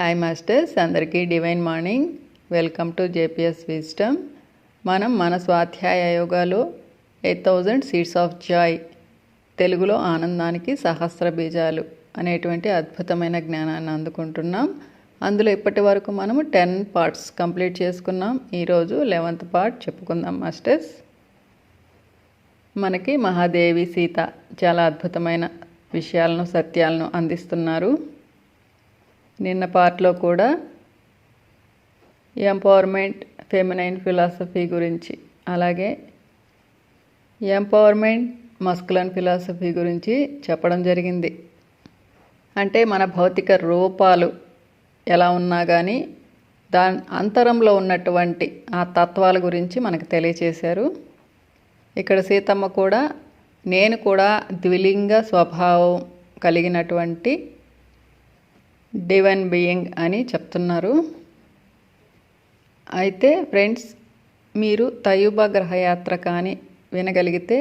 Hi masters అందరికీ divine morning welcome to JPS wisdom మనం మన స్వాధ్యాయ యోగాలో eight thousand seeds of joy తెలుగులో ఆనందానికి సహస్ర బీజాలు అనేటువంటి అద్భుతమైన జ్ఞానాన్ని అందుకుంటున్నాం. అందులో ఇప్పటి వరకు మనము టెన్ పార్ట్స్ కంప్లీట్ చేసుకున్నాం. ఈరోజు లెవెంత్ పార్ట్ చెప్పుకుందాం మాస్టర్స్ మనకి మహాదేవి సీత చాలా అద్భుతమైన విషయాలను సత్యాలను అందిస్తున్నారు. నిన్న పార్ట్లో కూడా ఎంపవర్మెంట్ ఫెమినైన్ ఫిలాసఫీ గురించి అలాగే ఎంపవర్మెంట్ మస్కులన్ ఫిలాసఫీ గురించి చెప్పడం జరిగింది. అంటే మన భౌతిక రూపాలు ఎలా ఉన్నా కానీ దాని అంతరంలో ఉన్నటువంటి ఆ తత్వాల గురించి మనకు తెలియచేశారు. ఇక్కడ సీతమ్మ కూడా నేను కూడా ద్విలింగ స్వభావం కలిగినటువంటి డివైన్ బీయింగ్ అని చెప్తున్నారు. అయితే ఫ్రెండ్స్ మీరు తయుబ గ్రహయాత్ర కానీ వినగలిగితే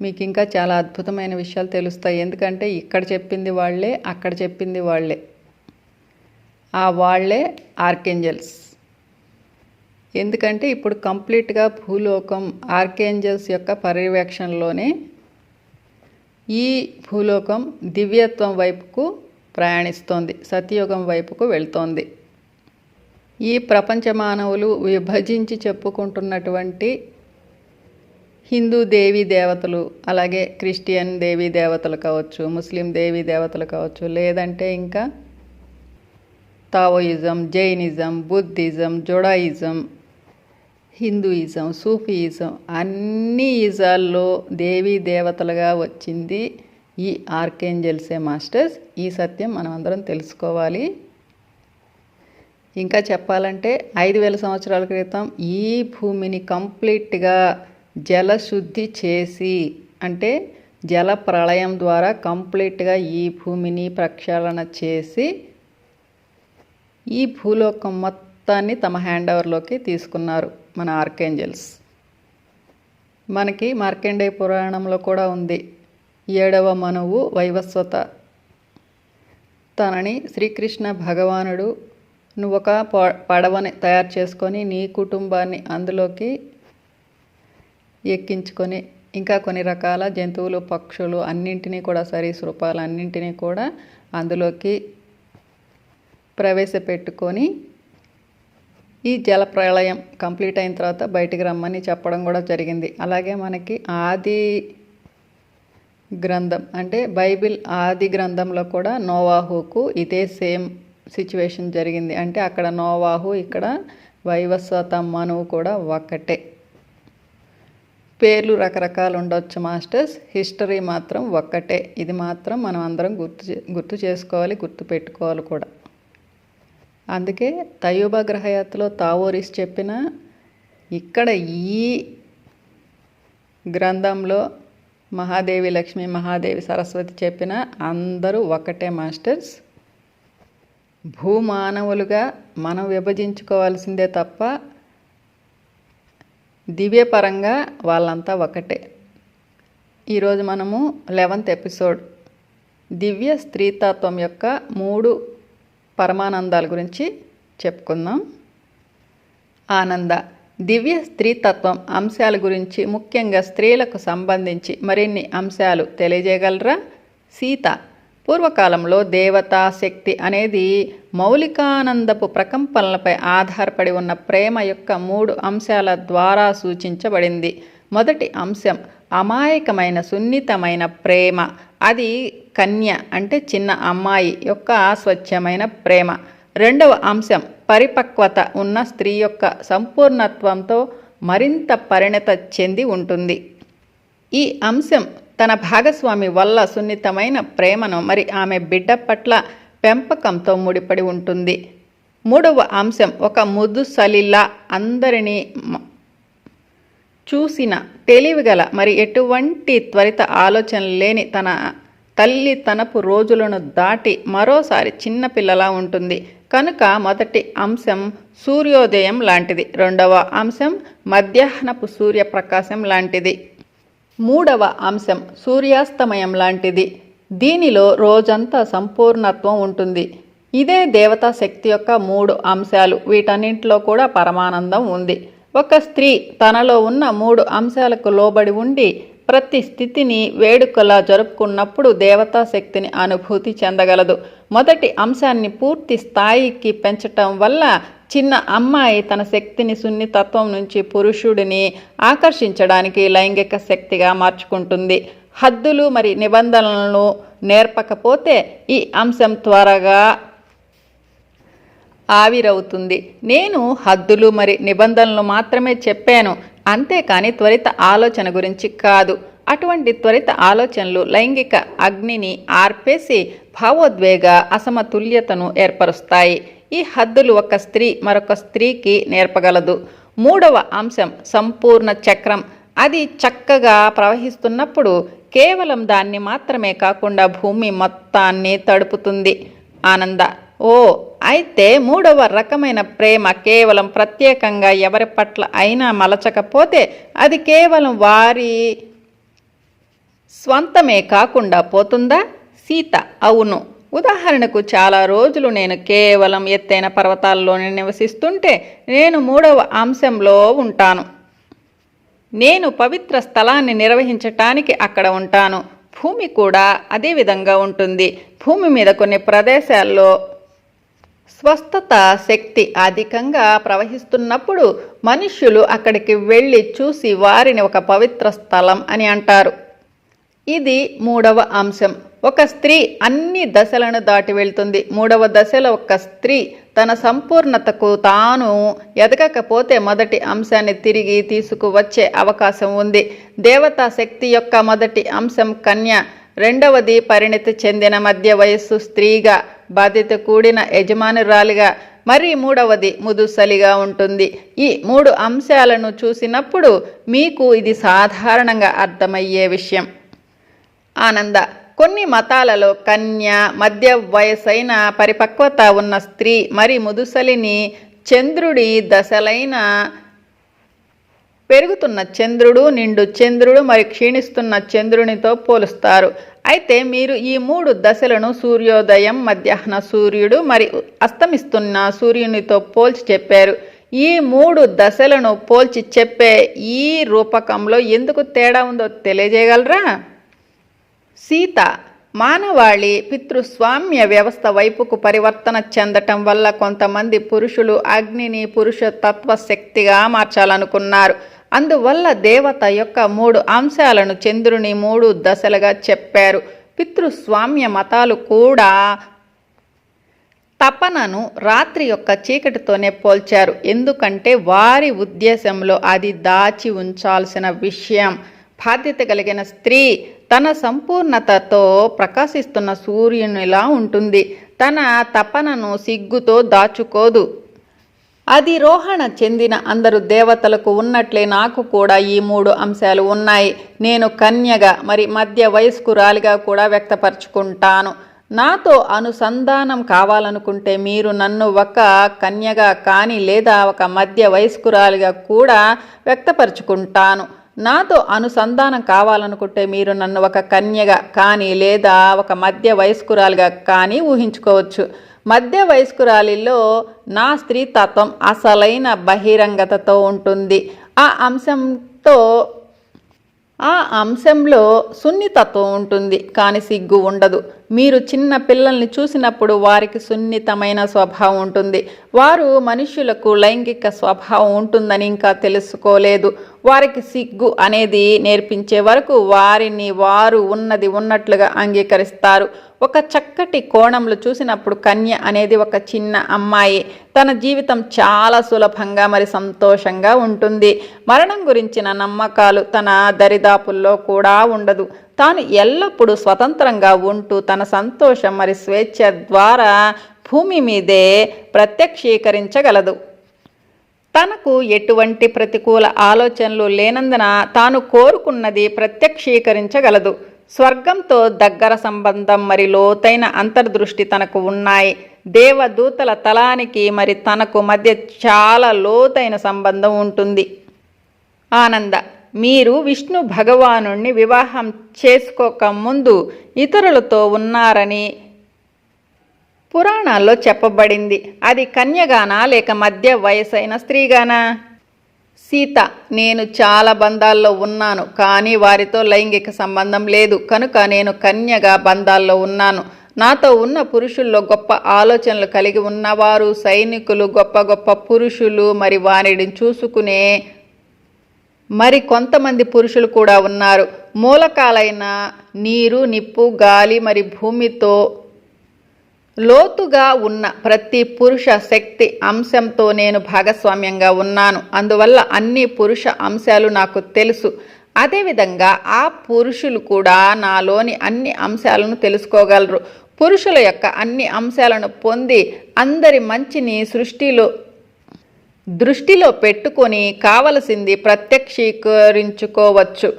మీకు ఇంకా చాలా అద్భుతమైన విషయాలు తెలుస్తాయి. ఎందుకంటే ఇక్కడ చెప్పింది వాళ్ళే అక్కడ చెప్పింది వాళ్ళే. ఆ వాళ్ళే ఆర్కేంజల్స్ ఎందుకంటే ఇప్పుడు కంప్లీట్గా భూలోకం ఆర్కేంజల్స్ యొక్క పర్యవేక్షణలోనే ఈ భూలోకం దివ్యత్వం వైపుకు ప్రయాణిస్తోంది. సతయుగం వైపుకు వెళ్తోంది. ఈ ప్రపంచ మానవులు విభజించి చెప్పుకుంటున్నటువంటి హిందూ దేవీ దేవతలు అలాగే క్రిస్టియన్ దేవీ దేవతలు కావచ్చు ముస్లిం దేవీ దేవతలు కావచ్చు లేదంటే ఇంకా Taoism Jainism Buddhism Judaism Hinduism Sufism అన్ని ఈజాల్లో దేవీ దేవతలుగా వచ్చింది. ఈ ఆర్కేంజల్సే మాస్టర్స్ ఈ సత్యం మనం అందరం తెలుసుకోవాలి. ఇంకా చెప్పాలంటే ఐదు వేల సంవత్సరాల క్రితం ఈ భూమిని కంప్లీట్గా జలశుద్ధి చేసి అంటే జల ప్రళయం ద్వారా కంప్లీట్గా ఈ భూమిని ప్రక్షాళన చేసి ఈ భూలోకం మొత్తాన్ని తమ హ్యాండ్ ఓవర్లోకి తీసుకున్నారు మన ఆర్కేంజల్స్. మనకి మార్కండేయ పురాణంలో కూడా ఉంది. ఏడవ మనువు వైవస్వత. తనని శ్రీకృష్ణ భగవానుడు నువ్వు ఒక పడవని తయారు చేసుకొని నీ కుటుంబాన్ని అందులోకి ఎక్కించుకొని ఇంకా కొన్ని రకాల జంతువులు పక్షులు అన్నింటినీ కూడా సరీసృపాలు అన్నింటినీ కూడా అందులోకి ప్రవేశపెట్టుకొని ఈ జల ప్రళయం కంప్లీట్ అయిన తర్వాత బయటికి రమ్మని చెప్పడం కూడా జరిగింది. అలాగే మనకి ఆది గ్రంథం. అంటే బైబిల్ ఆది గ్రంథంలో కూడా నోవాహుకు ఇదే సేమ్ సిచ్యువేషన్ జరిగింది. అంటే అక్కడ నోవాహు ఇక్కడ వైవస్వత మనువు కూడా ఒకటే పేర్లు రకరకాలు ఉండొచ్చు మాస్టర్స్. హిస్టరీ మాత్రం ఒక్కటే. ఇది మాత్రం మనం అందరం గుర్తు గుర్తు చేసుకోవాలి గుర్తు పెట్టుకోవాలి కూడా. అందుకే తయూబా గ్రహయాత్రలో తావోరిస్ చెప్పిన ఇక్కడ ఈ గ్రంథంలో మహాదేవి లక్ష్మి మహాదేవి సరస్వతి చెప్పిన అందరూ ఒకటే మాస్టర్స్. భూమానవులుగా మనం విభజించుకోవాల్సిందే తప్ప దివ్యపరంగా వాళ్ళంతా ఒకటే. ఈరోజు మనము లెవెంత్ ఎపిసోడ్. దివ్య స్త్రీతత్వం యొక్క మూడు పరమానందాల గురించి చెప్పుకుందాం. ఆనంద దివ్య స్త్రీతత్వం అంశాల గురించి ముఖ్యంగా స్త్రీలకు సంబంధించి మరిన్ని అంశాలు తెలియజేయగలరా? సీత పూర్వకాలంలో దేవతా శక్తి అనేది మౌలికానందపు ప్రకంపనలపై ఆధారపడి ఉన్న ప్రేమ యొక్క మూడు అంశాల ద్వారా సూచించబడింది. మొదటి అంశం అమాయకమైన సున్నితమైన ప్రేమ. అది కన్య అంటే చిన్న అమ్మాయి యొక్క స్వచ్ఛమైన ప్రేమ. రెండవ అంశం పరిపక్వత ఉన్న స్త్రీ యొక్క సంపూర్ణత్వంతో మరింత పరిణత చెంది ఉంటుంది. ఈ అంశం తన భాగస్వామి వల్ల సున్నితమైన ప్రేమను మరి ఆమె బిడ్డ పట్ల పెంపకంతో ముడిపడి ఉంటుంది. మూడవ అంశం ఒక ముదుసలిలా అందరినీ చూసిన తెలివిగల మరి ఎటువంటి త్వరిత ఆలోచన లేని తన తల్లి తనపు రోజులను దాటి మరోసారి చిన్నపిల్లలా ఉంటుంది. కనుక మొదటి అంశం సూర్యోదయం లాంటిది. రెండవ అంశం మధ్యాహ్నపు సూర్యప్రకాశం లాంటిది. మూడవ అంశం సూర్యాస్తమయం లాంటిది. దీనిలో రోజంతా సంపూర్ణత్వం ఉంటుంది. ఇదే దేవతా శక్తి యొక్క మూడు అంశాలు. వీటన్నింటిలో కూడా పరమానందం ఉంది. ఒక స్త్రీ తనలో ఉన్న మూడు అంశాలకు లోబడి ఉండి ప్రతి స్థితిని వేడుకలా జరుపుకున్నప్పుడు దేవతా శక్తిని అనుభూతి చెందగలదు. మొదటి అంశాన్ని పూర్తి స్థాయికి పెంచటం వల్ల చిన్న అమ్మాయి తన శక్తిని సున్నితత్వం నుంచి పురుషుడిని ఆకర్షించడానికి లైంగిక శక్తిగా మార్చుకుంటుంది. హద్దులు మరి నిబంధనలను నేర్పకపోతే ఈ అంశం త్వరగా ఆవిరవుతుంది. నేను హద్దులు మరి నిబంధనలు మాత్రమే చెప్పాను. అంతేకాని త్వరిత ఆలోచన గురించి కాదు. అటువంటి త్వరిత ఆలోచనలు లైంగిక అగ్నిని ఆర్పేసి భావోద్వేగ అసమతుల్యతను ఏర్పరుస్తాయి. ఈ హద్దులు ఒక స్త్రీ మరొక స్త్రీకి నేర్పగలదు. మూడవ అంశం సంపూర్ణ చక్రం. అది చక్కగా ప్రవహిస్తున్నప్పుడు కేవలం దాన్ని మాత్రమే కాకుండా భూమి మొత్తాన్ని తడుపుతుంది. ఆనంద ఓ అయితే మూడవ రకమైన ప్రేమ కేవలం ప్రత్యేకంగా ఎవరి పట్ల అయినా మలచకపోతే అది కేవలం వారి స్వంతమే కాకుండా పోతుందా? సీత అవును. ఉదాహరణకు చాలా రోజులు నేను కేవలం ఎత్తైన పర్వతాల్లోనే నివసిస్తుంటే నేను మూడవ అంశంలో ఉంటాను. నేను పవిత్ర స్థలాన్ని నిర్వహించటానికి అక్కడ ఉంటాను. భూమి కూడా అదే విధంగా ఉంటుంది. భూమి మీద కొన్ని ప్రదేశాల్లో స్వస్థత శక్తి అధికంగా ప్రవహిస్తున్నప్పుడు మనుష్యులు అక్కడికి వెళ్ళి చూసి వారిని ఒక పవిత్ర స్థలం అని అంటారు. ఇది మూడవ అంశం. ఒక స్త్రీ అన్ని దశలను దాటి వెళ్తుంది. మూడవ దశలో ఒక స్త్రీ తన సంపూర్ణతకు తాను ఎదగకపోతే మొదటి అంశాన్ని తిరిగి తీసుకువచ్చే అవకాశం ఉంది. దేవతా శక్తి యొక్క మొదటి అంశం కన్య. రెండవది పరిణతి చెందిన మధ్య వయస్సు స్త్రీగా బాధ్యత కూడిన యజమానురాలిగా మరి మూడవది ముదుసలిగా ఉంటుంది. ఈ మూడు అంశాలను చూసినప్పుడు మీకు ఇది సాధారణంగా అర్థమయ్యే విషయం. ఆనంద కొన్ని మతాలలో కన్య మధ్య వయసైన పరిపక్వత ఉన్న స్త్రీ మరి ముదుసలిని చంద్రుడి దశలైన పెరుగుతున్న చంద్రుడు నిండు చంద్రుడు మరి క్షీణిస్తున్న చంద్రునితో పోలుస్తారు. అయితే మీరు ఈ మూడు దశలను సూర్యోదయం మధ్యాహ్న సూర్యుడు మరి అస్తమిస్తున్న సూర్యునితో పోల్చి చెప్పారు. ఈ మూడు దశలను పోల్చి చెప్పే ఈ రూపకంలో ఎందుకు తేడా ఉందో తెలియజేయగలరా? సీత మానవాళి పితృస్వామ్య వ్యవస్థ వైపుకు పరివర్తన చెందటం వల్ల కొంతమంది పురుషులు అగ్నిని పురుష తత్వ శక్తిగా మార్చాలనుకున్నారు. అందువల్ల దేవత యొక్క మూడు అంశాలను చంద్రుని మూడు దశలుగా చెప్పారు. పితృస్వామ్య మతాలు కూడా తపనను రాత్రి యొక్క చీకటితోనే పోల్చారు. ఎందుకంటే వారి ఉద్దేశంలో అది దాచి ఉంచాల్సిన విషయం. బాధ్యత కలిగిన స్త్రీ తన సంపూర్ణతతో ప్రకాశిస్తున్న సూర్యునిలా ఉంటుంది. తన తపనను సిగ్గుతో దాచుకోదు. అది రోహణ చెందిన అందరు దేవతలకు ఉన్నట్లే నాకు కూడా ఈ మూడు అంశాలు ఉన్నాయి. నేను కన్యగా మరి మధ్య వయస్కురాలిగా కూడా వ్యక్తపరుచుకుంటాను. నాతో అనుసంధానం కావాలనుకుంటే మీరు నన్ను ఒక కన్యగా కానీ లేదా ఒక మధ్య వయస్కురాలిగా కూడా వ్యక్తపరుచుకుంటాను. నాతో అనుసంధానం కావాలనుకుంటే మీరు నన్ను ఒక కన్యగా కానీ లేదా ఒక మధ్య వయస్కురాలిగా కానీ ఊహించుకోవచ్చు. మధ్య వయస్కురాలిలో నా స్త్రీతత్వం అసలైన బహిరంగతతో ఉంటుంది. ఆ అంశంతో ఆ అంశంలో సున్నితత్వం ఉంటుంది. కానీ సిగ్గు ఉండదు. మీరు చిన్న పిల్లల్ని చూసినప్పుడు వారికి సున్నితమైన స్వభావం ఉంటుంది. వారు మనుషులకు లైంగిక స్వభావం ఉంటుందని ఇంకా తెలుసుకోలేదు. వారికి సిగ్గు అనేది నేర్పించే వరకు వారిని వారు ఉన్నది ఉన్నట్లుగా అంగీకరిస్తారు. ఒక చక్కటి కోణంలో చూసినప్పుడు కన్య అనేది ఒక చిన్న అమ్మాయి. తన జీవితం చాలా సులభంగా మరి సంతోషంగా ఉంటుంది. మరణం గురించిన నమ్మకాలు తన దరిదాపుల్లో కూడా ఉండదు. తాను ఎల్లప్పుడూ స్వతంత్రంగా ఉంటూ తన సంతోషం మరి స్వేచ్ఛ ద్వారా భూమి మీదే ప్రత్యక్షీకరించగలదు. తనకు ఎటువంటి ప్రతికూల ఆలోచనలు లేనందున తాను కోరుకున్నది ప్రత్యక్షీకరించగలదు. స్వర్గంతో దగ్గర సంబంధం మరి లోతైన అంతర్దృష్టి తనకు ఉన్నాయి. దేవదూతల తలానికి మరి తనకు మధ్య చాలా లోతైన సంబంధం ఉంటుంది. ఆనంద మీరు విష్ణు భగవాను వివాహం చేసుకోక ముందు ఇతరులతో ఉన్నారని పురాణాల్లో చెప్పబడింది. అది కన్యగానా లేక మధ్య వయసైన స్త్రీగానా? సీత నేను చాలా బంధాల్లో ఉన్నాను కానీ వారితో లైంగిక సంబంధం లేదు. కనుక నేను కన్యగా బంధాల్లో ఉన్నాను. నాతో ఉన్న పురుషుల్లో గొప్ప ఆలోచనలు కలిగి ఉన్నవారు సైనికులు గొప్ప గొప్ప పురుషులు మరి వారిని చూసుకునే మరి కొంతమంది పురుషులు కూడా ఉన్నారు. మూలకాలైన నీరు నిప్పు గాలి మరి భూమితో లోతుగా ఉన్న ప్రతి పురుష శక్తి అంశంతో నేను భాగస్వామ్యంగా ఉన్నాను. అందువల్ల అన్ని పురుష అంశాలు నాకు తెలుసు. అదేవిధంగా ఆ పురుషులు కూడా నాలోని అన్ని అంశాలను తెలుసుకోగలరు. పురుషుల యొక్క అన్ని అంశాలను పొంది అందరి మంచిని సృష్టిలో దృష్టిలో పెట్టుకొని కావలసింది ప్రత్యక్షీకరించుకోవచ్చు.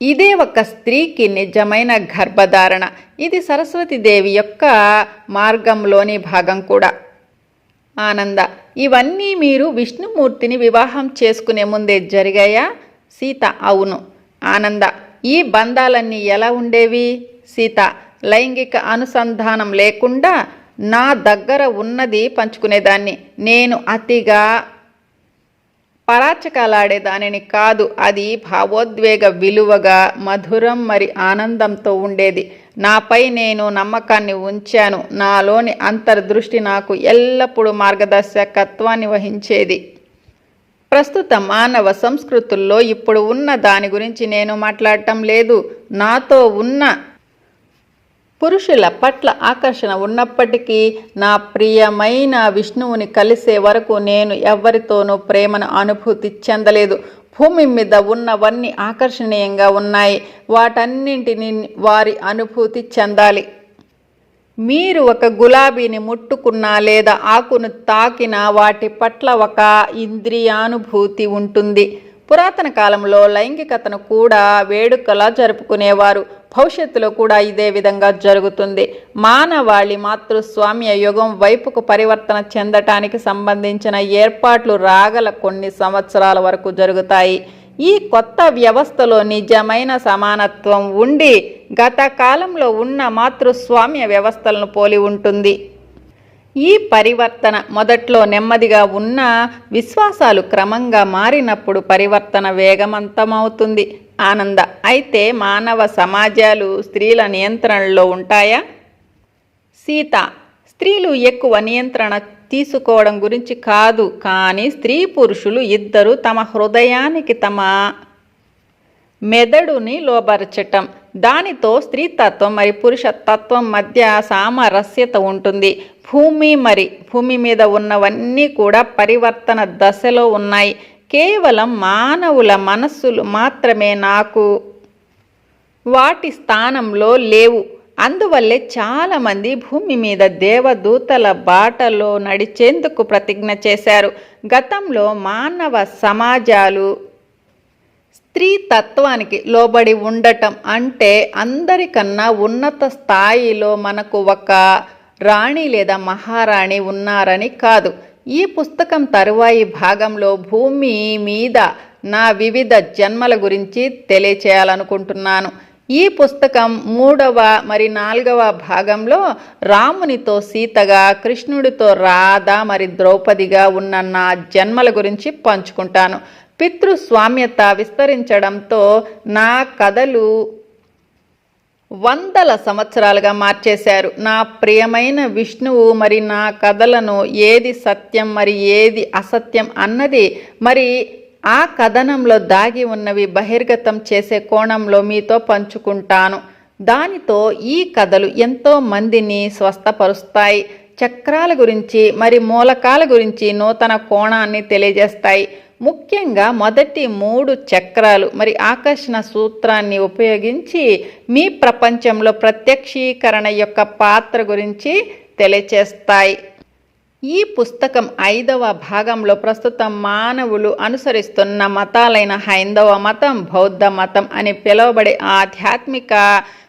ఇదే ఒక స్త్రీకి నిజమైన గర్భధారణ. ఇది సరస్వతీదేవి యొక్క మార్గంలోని భాగం కూడా. ఆనంద ఇవన్నీ మీరు విష్ణుమూర్తిని వివాహం చేసుకునే ముందే జరిగాయా? సీత అవును. ఆనంద ఈ బంధాలన్నీ ఎలా ఉండేవి? సీత లైంగిక అనుసంధానం లేకుండా నా దగ్గర ఉన్నది పంచుకునేదాన్ని. నేను అతిగా పరాచకాలాడేదానిని కాదు. అది భావోద్వేగ విలువగా మధురం మరి ఆనందంతో ఉండేది. నాపై నేను నమ్మకాన్ని ఉంచాను. నాలోని అంతర్దృష్టి నాకు ఎల్లప్పుడూ మార్గదర్శకత్వాన్ని వహించేది. ప్రస్తుత మానవ సంస్కృతుల్లో ఇప్పుడు ఉన్న దాని గురించి నేను మాట్లాడటం లేదు. నాతో ఉన్న పురుషుల పట్ల ఆకర్షణ ఉన్నప్పటికీ నా ప్రియమైన విష్ణువుని కలిసే వరకు నేను ఎవరితోనూ ప్రేమను అనుభూతి చెందలేదు. భూమి మీద ఉన్నవన్నీ ఆకర్షణీయంగా ఉన్నాయి. వాటన్నింటిని వారి అనుభూతి చెందాలి. మీరు ఒక గులాబీని ముట్టుకున్నా లేదా ఆకును తాకినా వాటి పట్ల ఒక ఇంద్రియానుభూతి ఉంటుంది. పురాతన కాలంలో లైంగికతను కూడా వేడుకలా జరుపుకునేవారు. భవిష్యత్తులో కూడా ఇదే విధంగా జరుగుతుంది. మానవాళి మాతృస్వామ్య యుగం వైపుకు పరివర్తన చెందటానికి సంబంధించిన ఏర్పాట్లు రాగల కొన్ని సంవత్సరాల వరకు జరుగుతాయి. ఈ కొత్త వ్యవస్థలో నిజమైన సమానత్వం ఉండి గత కాలంలో ఉన్న మాతృస్వామ్య వ్యవస్థలను పోలి ఉంటుంది. ఈ పరివర్తన మొదట్లో నెమ్మదిగా ఉన్న విశ్వాసాలు క్రమంగా మారినప్పుడు పరివర్తన వేగవంతమవుతుంది. ఆనంద. అయితే మానవ సమాజాలు స్త్రీల నియంత్రణలో ఉంటాయా? సీత స్త్రీలు ఎక్కువ నియంత్రణ తీసుకోవడం గురించి కాదు కానీ స్త్రీ పురుషులు ఇద్దరు తమ హృదయానికి తమ మెదడుని లోబరచటం. దానితో స్త్రీతత్వం మరి పురుషతత్వం మధ్య సామరస్యత ఉంటుంది. భూమి మరి భూమి మీద ఉన్నవన్నీ కూడా పరివర్తన దశలో ఉన్నాయి. కేవలం మానవుల మనస్సులు మాత్రమే నాకు వాటి స్థానంలో లేవు. అందువల్లే చాలామంది భూమి మీద దేవదూతల బాటలో నడిచేందుకు ప్రతిజ్ఞ చేశారు. గతంలో మానవ సమాజాలు స్త్రీ తత్వానికి లోబడి ఉండటం అంటే అందరికన్నా ఉన్నత స్థాయిలో మనకు ఒక రాణి లేదా మహారాణి ఉన్నారని కాదు. ఈ పుస్తకం తరువాయి భాగంలో భూమి మీద నా వివిధ జన్మల గురించి తెలియచేయాలనుకుంటున్నాను. ఈ పుస్తకం మూడవ మరి నాలుగవ భాగంలో రామునితో సీతగా కృష్ణుడితో రాధ మరి ద్రౌపదిగా ఉన్న నా జన్మల గురించి పంచుకుంటాను. పితృస్వామ్యత విస్తరించడంతో నా కథలు వందల సంవత్సరాలుగా మార్చేశారు. నా ప్రియమైన విష్ణువు మరి నా కథలను ఏది సత్యం మరి ఏది అసత్యం అన్నది మరి ఆ కథనంలో దాగి ఉన్నవి బహిర్గతం చేసే కోణంలో మీతో పంచుకుంటాను. దానితో ఈ కథలు ఎంతో మందిని స్వస్థపరుస్తాయి. చక్రాల గురించి మరి మూలకాల గురించి నూతన కోణాన్ని తెలియజేస్తాయి. ముఖ్యంగా మొదటి మూడు చక్రాలు మరి ఆకర్షణ సూత్రాన్ని ఉపయోగించి మీ ప్రపంచంలో ప్రత్యక్షీకరణ యొక్క పాత్ర గురించి తెలియచేస్తాయి. ఈ పుస్తకం ఐదవ భాగంలో ప్రస్తుతం మానవులు అనుసరిస్తున్న మతాలైన హైందవ మతం బౌద్ధ మతం అని పిలువబడే ఆధ్యాత్మిక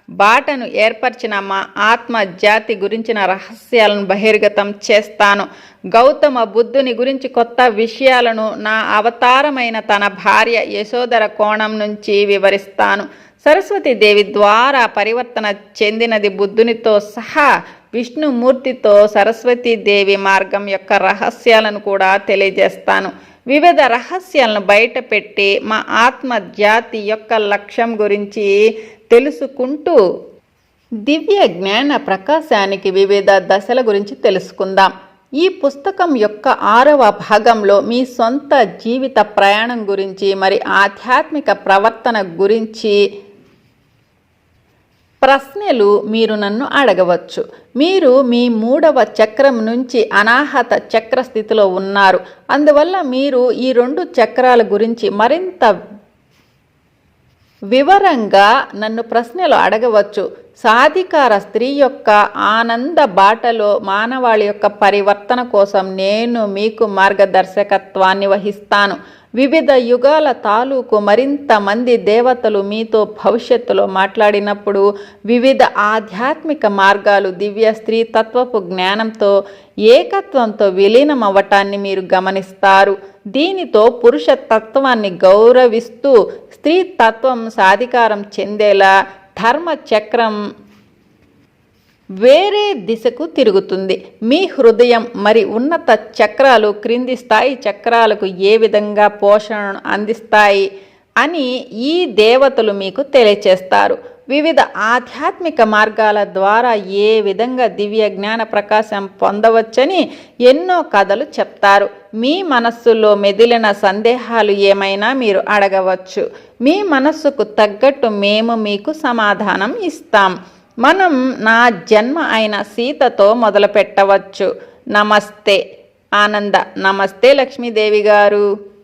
బాటను ఏర్పరిచిన మా ఆత్మ జాతి గురించిన రహస్యాలను బహిర్గతం చేస్తాను. గౌతమ బుద్ధుని గురించి కొత్త విషయాలను నా అవతారమైన తన భార్య యశోదర కోణం నుంచి వివరిస్తాను. సరస్వతీదేవి ద్వారా పరివర్తన చెందినది బుద్ధునితో సహా విష్ణుమూర్తితో సరస్వతీదేవి మార్గం యొక్క రహస్యాలను కూడా తెలియజేస్తాను. వివిధ రహస్యాలను బయటపెట్టి మా ఆత్మ జాతి యొక్క లక్ష్యం గురించి తెలుసుకుంటూ దివ్య జ్ఞాన ప్రకాశానికి వివిధ దశల గురించి తెలుసుకుందాం. ఈ పుస్తకం యొక్క ఆరవ భాగంలో మీ సొంత జీవిత ప్రయాణం గురించి మరి ఆధ్యాత్మిక ప్రవర్తన గురించి ప్రశ్నలు మీరు నన్ను అడగవచ్చు. మీరు మీ మూడవ చక్రం నుంచి అనాహత చక్ర స్థితిలో ఉన్నారు. అందువల్ల మీరు ఈ రెండు చక్రాల గురించి మరింత వివరంగా నన్ను ప్రశ్నలు అడగవచ్చు. సాధికార స్త్రీ యొక్క ఆనంద బాటలో మానవాళి యొక్క పరివర్తన కోసం నేను మీకు మార్గదర్శకత్వాన్ని వహిస్తాను. వివిధ యుగాల తాలూకు మరింత మంది దేవతలు మీతో భవిష్యత్తులో మాట్లాడినప్పుడు వివిధ ఆధ్యాత్మిక మార్గాలు దివ్య స్త్రీ తత్వపు జ్ఞానంతో ఏకత్వంతో విలీనం అవ్వటాన్ని మీరు గమనిస్తారు. దీనితో పురుష తత్వాన్ని గౌరవిస్తూ స్త్రీ తత్వం సాధికారం చెందేలా ధర్మ చక్రం వేరే దిశకు తిరుగుతుంది. మీ హృదయం మరి ఉన్నత చక్రాలు క్రింది స్థాయి చక్రాలకు ఏ విధంగా పోషణను అందిస్తాయి అని ఈ దేవతలు మీకు తెలియచేస్తారు. వివిధ ఆధ్యాత్మిక మార్గాల ద్వారా ఏ విధంగా దివ్య జ్ఞాన ప్రకాశం పొందవచ్చని ఎన్నో కథలు చెప్తారు. మీ మనస్సులో మెదిలిన సందేహాలు ఏమైనా మీరు అడగవచ్చు. మీ మనస్సుకు తగ్గట్టు మేము మీకు సమాధానం ఇస్తాం. మనం నా జన్మ అయిన సీతతో మొదలు పెట్టవచ్చు నమస్తే. ఆనంద. నమస్తే లక్ష్మీదేవి గారు.